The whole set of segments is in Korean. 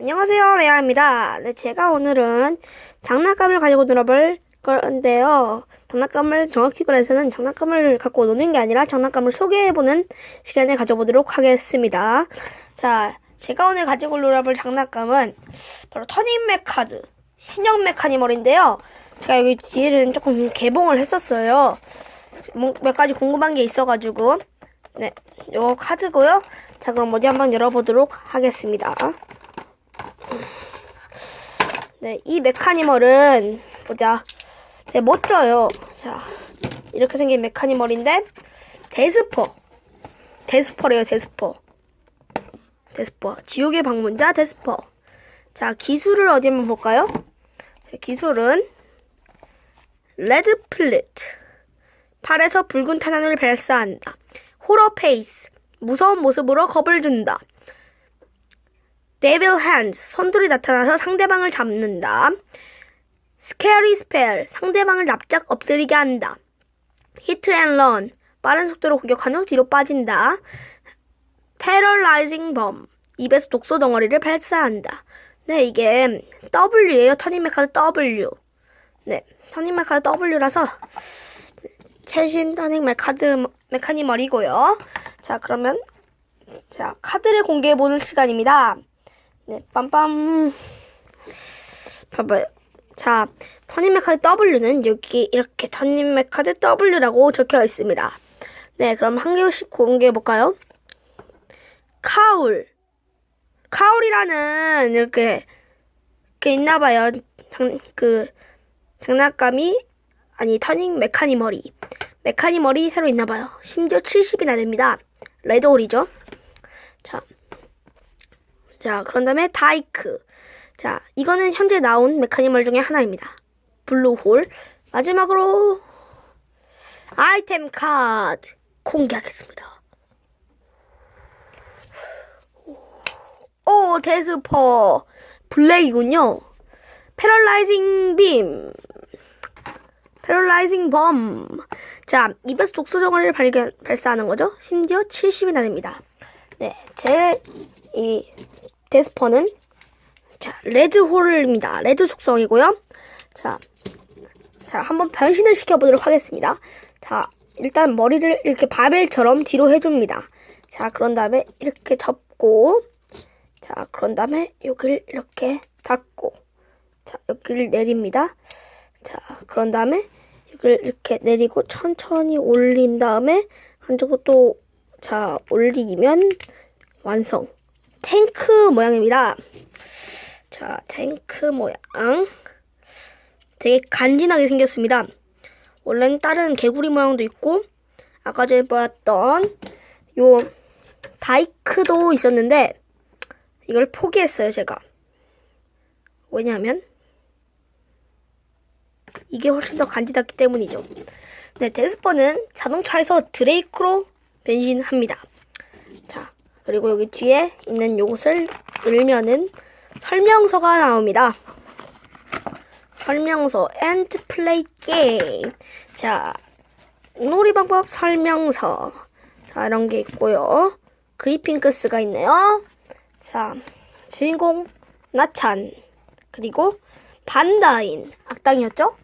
안녕하세요, 레아입니다. 네, 제가 오늘은 장난감을 가지고 놀아볼 건데요. 장난감을 정확히 말해서는 장난감을 갖고 노는 게 아니라 장난감을 소개해보는 시간을 가져보도록 하겠습니다. 자, 제가 오늘 가지고 놀아볼 장난감은 바로 터닝 메카드 신형 메카니멀인데요. 제가 여기 뒤에는 조금 개봉을 했었어요. 뭐, 몇 가지 궁금한 게 있어가지고 네, 요 카드고요. 자, 그럼 어디 한번 열어보도록 하겠습니다. 네, 이 메카니멀은 보자. 네, 멋져요. 자, 이렇게 생긴 메카니멀인데 데스퍼. 데스퍼래요, 데스퍼. 데스퍼. 지옥의 방문자 데스퍼. 자, 기술을 어디 한번 볼까요? 자, 기술은 레드 플릿. 팔에서 붉은 탄환을 발사한다. 호러 페이스. 무서운 모습으로 겁을 준다. 데빌 핸드. 손들이 나타나서 상대방을 잡는다. 스케리 스펠. 상대방을 납작 엎드리게 한다. 히트 앤 런. 빠른 속도로 공격한 후 뒤로 빠진다. 패럴라이징 범. 입에서 독소 덩어리를 발사한다. 네, 이게 W예요. 터닝 메카드 W. 네, 터닝 메카드 W라서 최신 터닝 메카드 메카니멀이고요. 자, 그러면 자 카드를 공개해 보는 시간입니다. 네, 빰빰. 봐봐요. 자, 터닝 메카드 W는 여기 이렇게 터닝 메카드 W라고 적혀 있습니다. 네, 그럼 한 개씩 공개해 볼까요? 카울. 카울이라는 이렇게 이렇게 있나 봐요. 장, 그 장난감이 아니 터닝 메카니멀이 메카니멀이 새로 있나 봐요. 심지어 70이나 됩니다. 레드홀이죠. 자. 자, 그런 다음에 다이크. 자, 이거는 현재 나온 메카니멀 중에 하나입니다. 블루홀. 마지막으로 아이템 카드 공개하겠습니다. 오, 데스퍼. 블랙이군요. 패럴라이징 빔. 패럴라이징 범. 자, 입에서 독소 덩어리를 발견, 발사하는 거죠. 심지어 70이 나 됩니다. 네, 제, 이, 데스퍼는, 자, 레드 홀입니다. 레드 속성이고요. 자, 자, 한번 변신을 시켜보도록 하겠습니다. 자, 일단 머리를 이렇게 바벨처럼 뒤로 해줍니다. 자, 그런 다음에 이렇게 접고, 자, 그런 다음에 여기를 이렇게 닫고, 자, 여기를 내립니다. 자, 그런 다음에 여기를 이렇게 내리고 천천히 올린 다음에 한쪽으로 또, 자, 올리면 완성. 탱크 모양입니다. 자, 탱크 모양. 되게 간지나게 생겼습니다. 원래는 다른 개구리 모양도 있고, 아까 전에 보았던 요 다이크도 있었는데, 이걸 포기했어요, 제가. 왜냐하면, 이게 훨씬 더 간지났기 때문이죠. 네, 데스퍼는 자동차에서 드레이크로 변신합니다. 자, 그리고 여기 뒤에 있는 요것을 늘면은 설명서가 나옵니다. 설명서 and play game. 자, 놀이 방법 설명서. 자, 이런 게 있고요. 그리핑크스가 있네요. 자, 주인공 나찬. 그리고 반다인. 악당이었죠?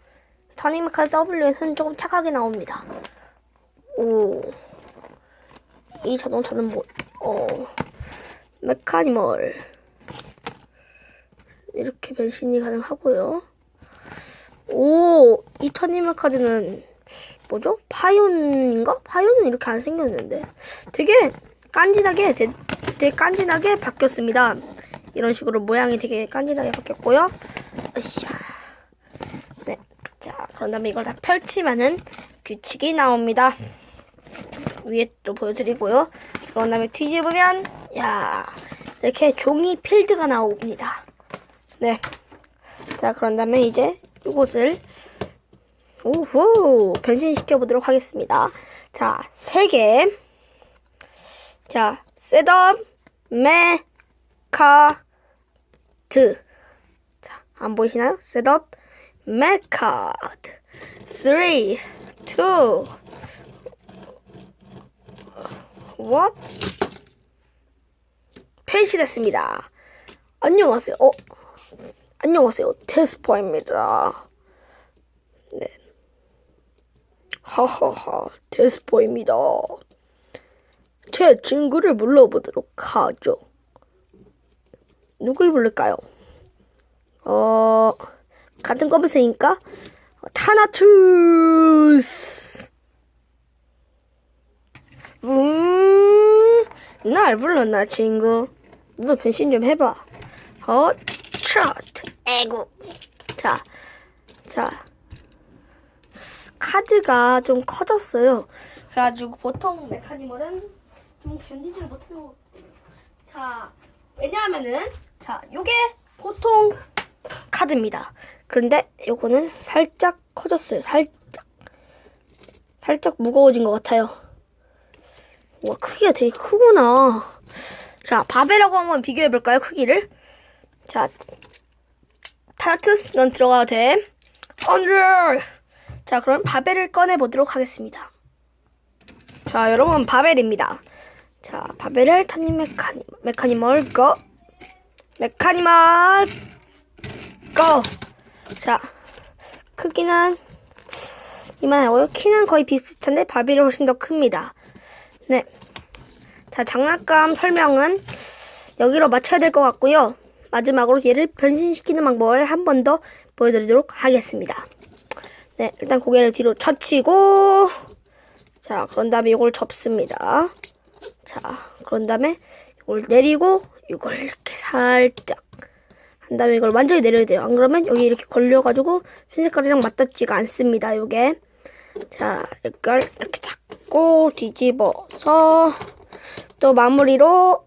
터닝메카 W에서는 조금 착하게 나옵니다. 오. 이 자동차는 뭐, 어, 메카니멀. 이렇게 변신이 가능하고요. 오, 이 터닝메카드는 뭐죠? 파이온인가? 파이온은 이렇게 안 생겼는데. 되게 깐진하게, 되, 되게 깐진하게 바뀌었습니다. 이런 식으로 모양이 되게 깐진하게 바뀌었고요. 으쌰. 네. 자, 그런 다음에 이걸 다 펼치면은 규칙이 나옵니다. 위에 또 보여드리고요. 그런 다음에 뒤집으면, 야 이렇게 종이 필드가 나옵니다. 네. 자, 그런 다음에 이제 이곳을 오호 변신시켜 보도록 하겠습니다. 자, 세 개. 자, 셋업 메카드. 자, 안 보이시나요? 셋업 메카드. 3 2 what? 변신했습니다. 안녕하세요. 어, 안녕하세요. 데스퍼입니다. 네. 하하하, 데스퍼입니다. 제 친구를 불러보도록 하죠. 누굴 부를까요? 어, 같은 검은색이니까 어, 타나투스. 음, 날 불렀나 친구? 너도 변신 좀 해봐. 어, 트로트. 에구. 자, 자. 카드가 좀 커졌어요. 그래가지고 보통 메카니멀은 좀 견디지를 못해요. 자, 왜냐하면은 자, 요게 보통 카드입니다. 그런데 요거는 살짝 커졌어요. 살짝. 살짝 무거워진 것 같아요. 와, 크기가 되게 크구나. 자, 바벨하고 한번 비교해 볼까요? 크기를. 자, 타투스, 넌 들어가도 돼. 언더! 자, 그럼 바벨을 꺼내 보도록 하겠습니다. 자, 여러분, 바벨입니다. 자, 바벨을 타님 메카니, 메카니멀 고! 메카니멀 고! 자, 크기는 이만하고요. 키는 거의 비슷한데 바벨이 훨씬 더 큽니다. 네. 자, 장난감 설명은 여기로 맞춰야 될 것 같고요. 마지막으로 얘를 변신시키는 방법을 한 번 더 보여드리도록 하겠습니다. 네, 일단 고개를 뒤로 젖히고, 자, 그런 다음에 이걸 접습니다. 자, 그런 다음에 이걸 내리고, 이걸 이렇게 살짝 한 다음에 이걸 완전히 내려야 돼요. 안 그러면 여기 이렇게 걸려가지고 흰 색깔이랑 맞닿지가 않습니다. 요게. 자, 이걸 이렇게 닫고 뒤집어서 또 마무리로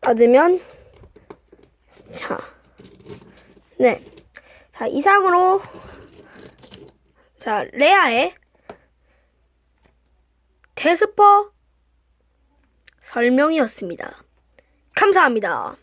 닫으면 자, 네. 자, 이상으로 자, 레아의 데스퍼 설명이었습니다. 감사합니다.